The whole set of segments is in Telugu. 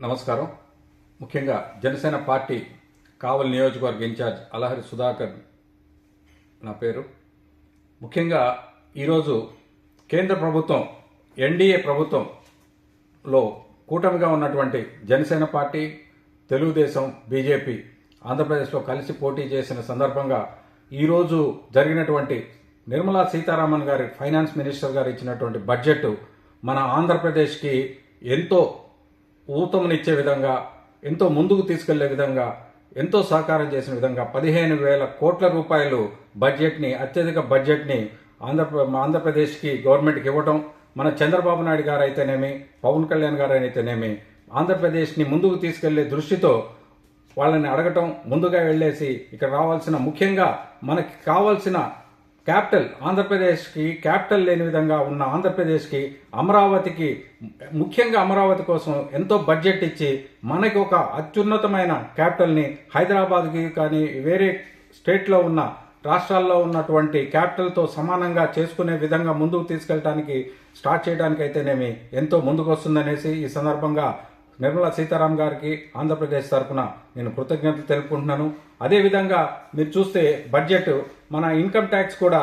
నమస్కారం. ముఖ్యంగా జనసేన పార్టీ కావలి నియోజకవర్గ ఇన్ఛార్జ్ అలహరి సుధాకర్ నా పేరు. ముఖ్యంగా ఈరోజు కేంద్ర ప్రభుత్వం ఎన్డీఏ ప్రభుత్వంలో కూటమిగా ఉన్నటువంటి జనసేన పార్టీ తెలుగుదేశం బీజేపీ ఆంధ్రప్రదేశ్లో కలిసి పోటీ చేసిన సందర్భంగా ఈరోజు జరిగినటువంటి నిర్మలా సీతారామన్ గారి ఫైనాన్స్ మినిస్టర్ గారు ఇచ్చినటువంటి బడ్జెట్ మన ఆంధ్రప్రదేశ్కి ఎంతో ఊతమునిచ్చే విధంగా ఎంతో ముందుకు తీసుకెళ్ళే విధంగా ఎంతో సహకారం చేసిన విధంగా పదిహేను వేల కోట్ల రూపాయలు బడ్జెట్ని అత్యధిక బడ్జెట్ని ఆంధ్ర ఆంధ్రప్రదేశ్కి గవర్నమెంట్కి ఇవ్వటం మన చంద్రబాబు నాయుడు గారు అయితేనేమి పవన్ కళ్యాణ్ గారు అయితేనేమి ఆంధ్రప్రదేశ్ని ముందుకు తీసుకెళ్ళే దృష్టితో వాళ్ళని అడగటం ముందుగా వెళ్ళేసి ఇక్కడ రావాల్సిన ముఖ్యంగా మనకి కావాల్సిన క్యాపిటల్ ఆంధ్రప్రదేశ్కి క్యాపిటల్ లేని విధంగా ఉన్న ఆంధ్రప్రదేశ్కి అమరావతికి ముఖ్యంగా అమరావతి కోసం ఎంతో బడ్జెట్ ఇచ్చి మనకి ఒక అత్యున్నతమైన క్యాపిటల్ని హైదరాబాద్కి కానీ వేరే స్టేట్లో ఉన్న రాష్ట్రాల్లో ఉన్నటువంటి క్యాపిటల్తో సమానంగా చేసుకునే విధంగా ముందుకు తీసుకెళ్ళడానికి స్టార్ట్ చేయడానికి అయితేనేమి ఎంతో ముందుకు వస్తుందనేసి ఈ సందర్భంగా నిర్మలా సీతారాం గారికి ఆంధ్రప్రదేశ్ తరఫున నేను కృతజ్ఞతలు తెలుపుకుంటున్నాను. అదేవిధంగా మీరు చూస్తే బడ్జెట్ మన ఇన్కమ్ ట్యాక్స్ కూడా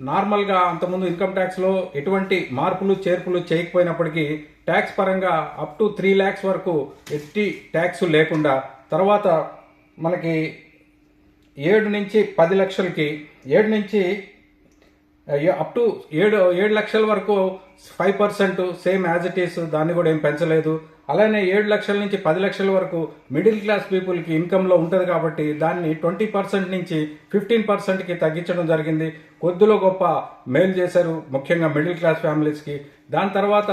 నార్మల్గా అంతకుముందు ఇన్కమ్ ట్యాక్స్లో ఎటువంటి మార్పులు చేర్పులు చేయకపోయినప్పటికీ ట్యాక్స్ పరంగా అప్ టు త్రీ ల్యాక్స్ వరకు ఎట్టి ట్యాక్స్ లేకుండా తర్వాత మనకి ఏడు నుంచి పది లక్షలకి ఏడు నుంచి అప్ టు ఏడు ఏడు లక్షల వరకు five percent same as it is దాన్ని కూడా ఏం పెంచలేదు. అలానే ఏడు లక్షల నుంచి పది లక్షల వరకు మిడిల్ క్లాస్ పీపుల్కి ఇన్కంలో ఉంటుంది కాబట్టి దాన్ని ట్వంటీ పర్సెంట్ నుంచి ఫిఫ్టీన్ పర్సెంట్కి తగ్గించడం జరిగింది. కొద్దిలో గొప్ప మేలు చేశారు ముఖ్యంగా మిడిల్ క్లాస్ ఫ్యామిలీస్కి. దాని తర్వాత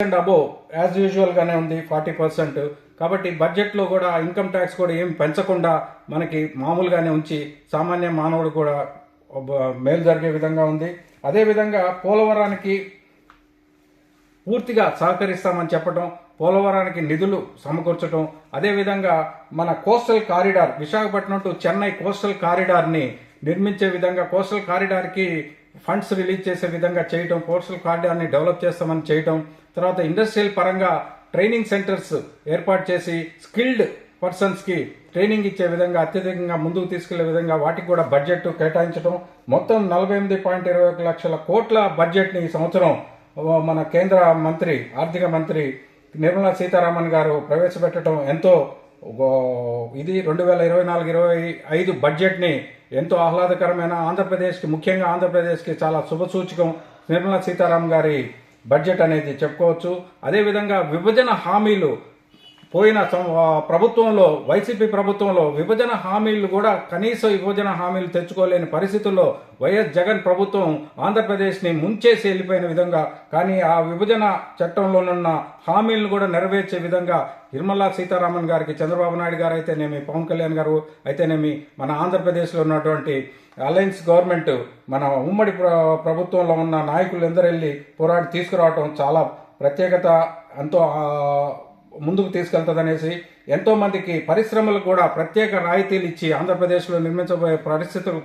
అండ్ అబో యాజ్ యూజువల్ గానే ఉంది ఫార్టీ పర్సెంట్. కాబట్టి బడ్జెట్లో కూడా ఇన్కమ్ ట్యాక్స్ కూడా ఏం పెంచకుండా మనకి మామూలుగానే ఉంచి సామాన్య మానవుడు కూడా మేలు జరిగే విధంగా ఉంది. అదేవిధంగా పోలవరానికి పూర్తిగా సహకరిస్తామని చెప్పడం పోలవరానికి నిధులు సమకూర్చడం అదేవిధంగా మన coastal corridor Visakhapatnam to Chennai coastal కారిడార్ని నిర్మించే విధంగా కోస్టల్ కారిడార్కి ఫండ్స్ రిలీజ్ చేసే విధంగా చేయటం కోస్టల్ కారిడార్ని డెవలప్ చేస్తామని చేయటం తర్వాత ఇండస్ట్రియల్ పరంగా ట్రైనింగ్ సెంటర్స్ ఏర్పాటు చేసి స్కిల్డ్ పర్సన్స్కి ట్రైనింగ్ ఇచ్చే విధంగా అత్యధికంగా ముందుకు తీసుకెళ్ళే విధంగా వాటికి కూడా బడ్జెట్ కేటాయించడం మొత్తం నలభై ఎనిమిది పాయింట్ ఇరవై ఒక లక్షల కోట్ల బడ్జెట్ని ఈ సంవత్సరం మన కేంద్ర మంత్రి ఆర్థిక మంత్రి నిర్మలా సీతారామన్ గారు ప్రవేశపెట్టడం ఎంతో ఇది రెండు వేల ఇరవై నాలుగు ఇరవై ఐదు బడ్జెట్ని ఎంతో ఆహ్లాదకరమైన ఆంధ్రప్రదేశ్కి ముఖ్యంగా ఆంధ్రప్రదేశ్కి చాలా శుభసూచకం నిర్మలా సీతారామన్ గారి బడ్జెట్ అనేది చెప్పుకోవచ్చు. అదేవిధంగా విభజన హామీలు పోయిన ప్రభుత్వంలో వైసీపీ ప్రభుత్వంలో విభజన హామీలు కూడా కనీస విభజన హామీలు తెచ్చుకోలేని పరిస్థితుల్లో వైఎస్ జగన్ ప్రభుత్వం ఆంధ్రప్రదేశ్ని ముంచేసి వెళ్ళిపోయిన విధంగా కానీ ఆ విభజన చట్టంలోనున్న హామీలను కూడా నెరవేర్చే విధంగా నిర్మలా సీతారామన్ గారికి చంద్రబాబు నాయుడు గారు అయితేనేమి పవన్ కళ్యాణ్ గారు అయితేనేమి మన ఆంధ్రప్రదేశ్లో ఉన్నటువంటి అలయన్స్ గవర్నమెంట్ మన ఉమ్మడి ప్రభుత్వంలో ఉన్న నాయకులు ఎందరు వెళ్ళి పోరాడి తీసుకురావటం చాలా ప్రత్యేకత ఎంతో ముందుకు తీసుకెళ్తుందనేసి ఎంతోమందికి పరిశ్రమలు కూడా ప్రత్యేక రాయితీలు ఇచ్చి ఆంధ్రప్రదేశ్లో నిర్మించబోయే పరిస్థితులు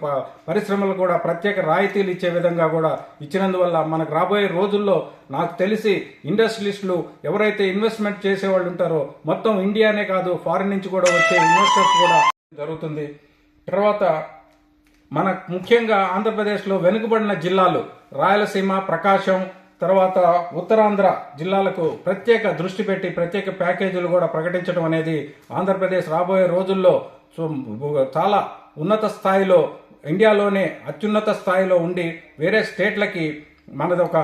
పరిశ్రమలు కూడా ప్రత్యేక రాయితీలు ఇచ్చే విధంగా కూడా ఇచ్చినందువల్ల మనకు రాబోయే రోజుల్లో నాకు తెలిసి ఇండస్ట్రియలిస్టులు ఎవరైతే ఇన్వెస్ట్మెంట్ చేసేవాళ్ళు ఉంటారో మొత్తం ఇండియానే కాదు ఫారిన్ నుంచి కూడా వచ్చే ఇన్వెస్టర్స్ కూడా జరుగుతుంది. తర్వాత మన ముఖ్యంగా ఆంధ్రప్రదేశ్లో వెనుకబడిన జిల్లాలు రాయలసీమ ప్రకాశం తర్వాత ఉత్తరాంధ్ర జిల్లాలకు ప్రత్యేక దృష్టి పెట్టి ప్రత్యేక ప్యాకేజీలు కూడా ప్రకటించడం అనేది ఆంధ్రప్రదేశ్ రాబోయే రోజుల్లో చాలా ఉన్నత స్థాయిలో ఇండియాలోనే అత్యున్నత స్థాయిలో ఉండి వేరే స్టేట్లకి మనది ఒక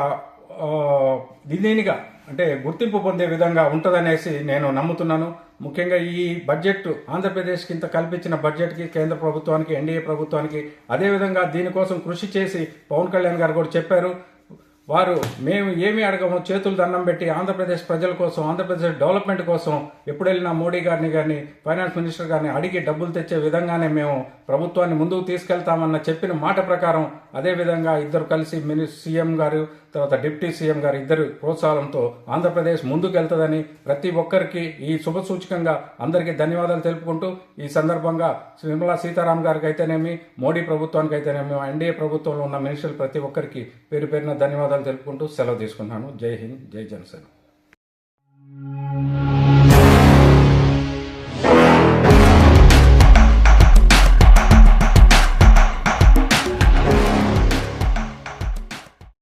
దీనిగా అంటే గుర్తింపు పొందే విధంగా ఉంటుందనేసి నేను నమ్ముతున్నాను. ముఖ్యంగా ఈ బడ్జెట్ ఆంధ్రప్రదేశ్కి ఇంత కల్పించిన బడ్జెట్కి కేంద్ర ప్రభుత్వానికి ఎన్డీఏ ప్రభుత్వానికి అదేవిధంగా దీనికోసం కృషి చేసి పవన్ కళ్యాణ్ గారు కూడా చెప్పారు. వారు మేము ఏమి అడగము? చేతులు దండం పెట్టి ఆంధ్రప్రదేశ్ ప్రజల కోసం ఆంధ్రప్రదేశ్ డెవలప్మెంట్ కోసం ఎప్పుడు వెళ్ళినా మోడీ గారిని కానీ ఫైనాన్స్ మినిస్టర్ గారిని అడిగి డబ్బులు తెచ్చే విధంగానే మేము ప్రభుత్వాన్ని ముందుకు తీసుకెళ్తామన్న చెప్పిన మాట ప్రకారం అదేవిధంగా ఇద్దరు కలిసి మిని సీఎం గారు తర్వాత డిప్యూటీ సీఎం గారు ఇద్దరు ప్రోత్సాహంతో ఆంధ్రప్రదేశ్ ముందుకు వెళ్తుందని ప్రతి ఒక్కరికి ఈ శుభ సూచకంగా అందరికీ ధన్యవాదాలు తెలుపుకుంటూ ఈ సందర్భంగా నిర్మలా సీతారాం గారికి అయితేనేమి మోడీ ప్రభుత్వానికి అయితేనేమి ఎన్డీఏ ప్రభుత్వంలో ఉన్న మినిస్టర్లు ప్రతి ఒక్కరికి పేరు పేరున ధన్యవాదాలు తెలుపుకుంటూ సెలవు తీసుకుంటున్నాను. జై హింద్ జై జనసేన.